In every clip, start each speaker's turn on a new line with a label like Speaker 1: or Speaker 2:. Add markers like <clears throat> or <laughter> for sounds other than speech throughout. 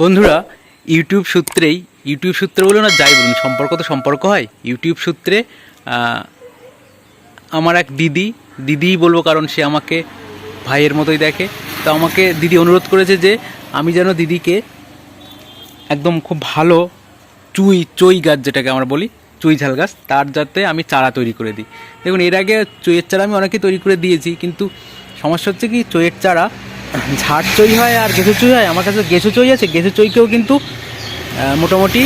Speaker 1: বন্ধুরা, ইউটিউব সূত্রেই, ইউটিউব সূত্রে বলুন না যাই বলুন, সম্পর্ক তো সম্পর্ক হয়। ইউটিউব সূত্রে আমার এক দিদি, দিদিই বলব কারণ সে আমাকে ভাইয়ের মতোই দেখে। তো আমাকে দিদি অনুরোধ করেছে যে, আমি যেন দিদিকে একদম খুব ভালো চুই, চই গাছ যেটাকে আমরা বলি, চুই ঝাল গাছ, তার যাতে আমি চারা তৈরি করে দিই। দেখুন, এর আগে চইয়ের চারা আমি অনেকে তৈরি করে দিয়েছি, কিন্তু সমস্যা হচ্ছে কি, চইয়ের চারা ঝাড় চই হয় আর গেঁচু চই হয়। আমার কাছে গেঁসু চই আছে। গেঁসু চইকেও কিন্তু মোটামুটি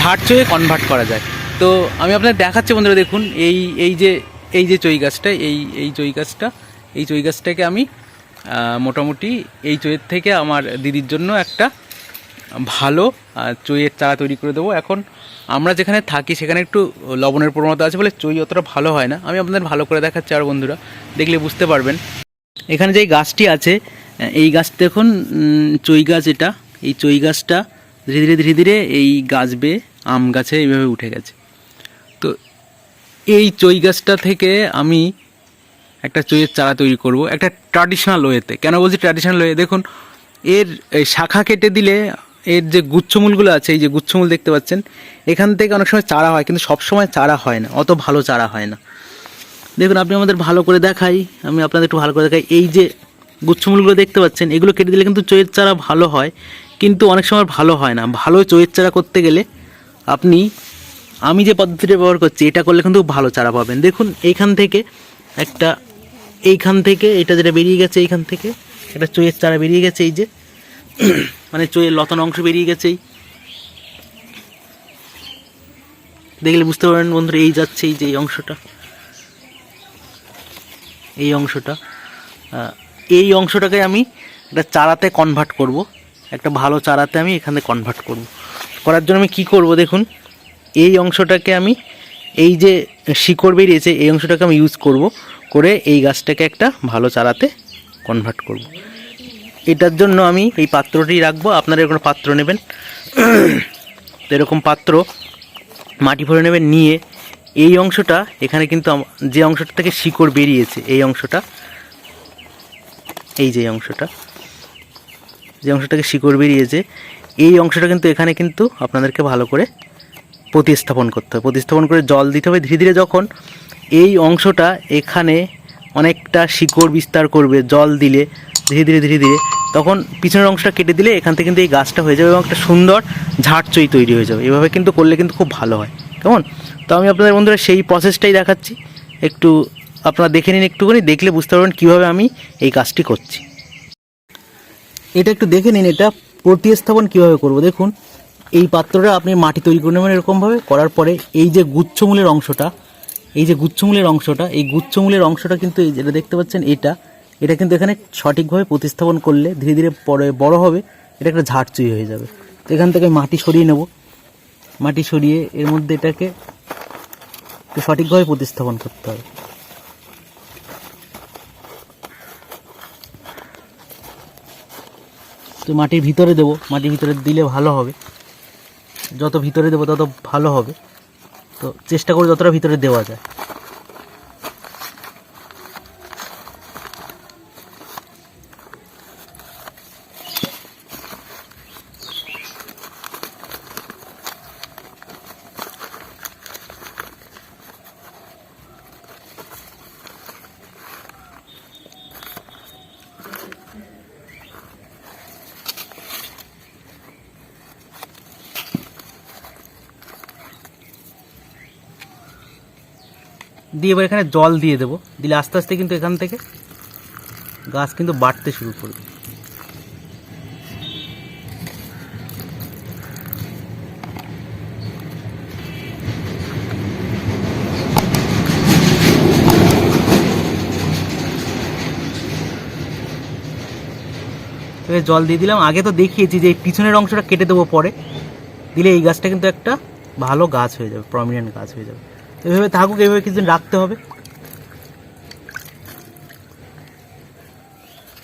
Speaker 1: ঝাড় চয়ে কনভার্ট করা যায়। তো আমি আপনাদের দেখাচ্ছি বন্ধুরা, দেখুন, এই এই যে এই যে চই গাছটা, এই এই চই গাছটা, এই চই গাছটাকে আমি মোটামুটি এই চইয়ের থেকে আমার দিদির জন্য একটা ভালো চইয়ের চারা তৈরি করে দেবো। এখন আমরা যেখানে থাকি, সেখানে একটু লবণের প্রবণতা আছে বলে চই অতটা ভালো হয় না। আমি আপনাদের ভালো করে দেখাচ্ছি আর বন্ধুরা, দেখলে বুঝতে পারবেন। এখানে যে গাছটি আছে এই গাছ দেখুন চই গাছ এটা। এই চই গাছটা ধীরে ধীরে ধীরে ধীরে এই গাছ বেয়ে আম গাছে এইভাবে উঠে গেছে। তো এই চই গাছটা থেকে আমি একটা চইয়ের চারা তৈরি করব, একটা ট্র্যাডিশনাল ওয়েতে কেন বলছি ট্র্যাডিশনাল ওয়ে দেখুন, এর শাখা কেটে দিলে এর যে গুচ্ছমূলগুলো আছে, এই যে গুচ্ছমূল দেখতে পাচ্ছেন, এখান থেকে অনেক সময় চারা হয়, কিন্তু সব সময় চারা হয় না, অত ভালো চারা হয় না। দেখুন, আপনি আমাদের ভালো করে দেখাই, আমি আপনাদের একটু ভালো করে দেখাই। এই যে গুচ্ছমূলগুলো দেখতে পাচ্ছেন, এগুলো কেটে দিলে কিন্তু চইয়ের চারা ভালো হয়, কিন্তু অনেক সময় ভালো হয় না। ভালো চইয়ের চারা করতে গেলে আপনি, আমি যে পদ্ধতিটা ব্যবহার করছি, এটা করলে কিন্তু ভালো চারা পাবেন। দেখুন, এইখান থেকে একটা, এইখান থেকে এটা যেটা বেরিয়ে গেছে, এইখান থেকে একটা চইয়ের চারা বেরিয়ে গেছে, এই যে <clears throat> মানে চইয়ের লতানো অংশ বেরিয়ে গেছে, এই দেখলে বুঝতে পারেন বন্ধুরা, এই যাচ্ছে, এই যে এই অংশটা এই অংশটা এই অংশটাকে আমি একটা চারাতে কনভার্ট করব। একটা ভালো চারাতে আমি এখানে কনভার্ট করব। করার জন্য আমি কি করব দেখুন, এই অংশটাকে আমি এই যে শিকড় বেরিয়েছে, এই অংশটাকে আমি ইউজ করব করে এই গাছটাকে একটা ভালো চারাতে কনভার্ট করব। এটার জন্য আমি এই পাত্রটি রাখব। আপনারা এরকম পাত্র নেবেন। এরকম পাত্র মাটি ভরে নেবেন, নিয়ে এই অংশটা এখানে কিন্তু যে অংশটা থেকে শিকড় বেরিয়েছে, এই অংশটা এই যে অংশটা, যে অংশটাকে শিকড় বেরিয়েছে এই অংশটা কিন্তু এখানে কিন্তু আপনাদেরকে ভালো করে প্রতিস্থাপন করতে হবে। প্রতিস্থাপন করে জল দিতে হবে। ধীরে ধীরে যখন এই অংশটা এখানে অনেকটা শিকড় বিস্তার করবে, জল দিলে ধীরে ধীরে ধীরে ধীরে, তখন পিছনের অংশটা কেটে দিলে এখান থেকে কিন্তু এই গাছটা হয়ে যাবে এবং একটা সুন্দর ঝাড়চই তৈরি হয়ে যাবে। এভাবে কিন্তু করলে কিন্তু খুব ভালো হয়। কেমন? তো আমি আপনাদের বন্ধুরা সেই প্রসেসটাই দেখাচ্ছি। একটু আপনারা দেখে নিন একটুখানি, দেখলে বুঝতে পারবেন কীভাবে আমি এই কাজটি করছি। এটা একটু দেখে নিন এটা, প্রতিস্থাপন কীভাবে করব। দেখুন, এই পাত্রটা আপনি মাটি তৈরি করে নেবেন এরকমভাবে, করার পরে এই যে গুচ্ছমূলের অংশটা, এই যে গুচ্ছমূলের অংশটা, এই গুচ্ছমূলের অংশটা কিন্তু এই যেটা দেখতে পাচ্ছেন এটা এটা কিন্তু এখানে সঠিকভাবে প্রতিস্থাপন করলে ধীরে ধীরে পরে বড় হবে, এটা একটা ঝাড়চুই হয়ে যাবে। তো এখান থেকে মাটি সরিয়ে নেব। মাটি সরিয়ে এর মধ্যে এটাকে সঠিকভাবে প্রতিস্থাপন করতে হবে। তো মাটির ভিতরে দেবো, মাটির ভিতরে দিলে ভালো হবে। যত ভিতরে দেবো তত ভালো হবে। তো চেষ্টা করে যতটা ভিতরে দেওয়া যায়। দিয়ে এবার এখানে জল দিয়ে দেবো। দিলে আস্তে আস্তে কিন্তু এখান থেকে গাছ কিন্তু বাড়তে শুরু করবে। জল দিয়ে দিলাম। আগে তো দেখিয়েছি যে এই পিছনের অংশটা কেটে দেবো পরে। দিলে এই গাছটা কিন্তু একটা ভালো গাছ হয়ে যাবে প্রমিনেন্ট গাছ হয়ে যাবে। এভাবে থাকুক, এভাবে কিছুদিন রাখতে হবে।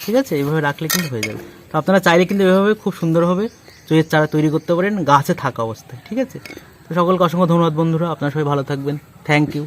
Speaker 1: ঠিক আছে? এভাবে রাখলে কিন্তু হয়ে যাবে। তো আপনারা চাইলে কিন্তু এভাবে খুব সুন্দরভাবে চইয়ের চারা তৈরি করতে পারেন, গাছে থাকা অবস্থায়। ঠিক আছে? তো সকলকে অসংখ্য ধন্যবাদ বন্ধুরা। আপনারা সবাই ভালো থাকবেন। Thank you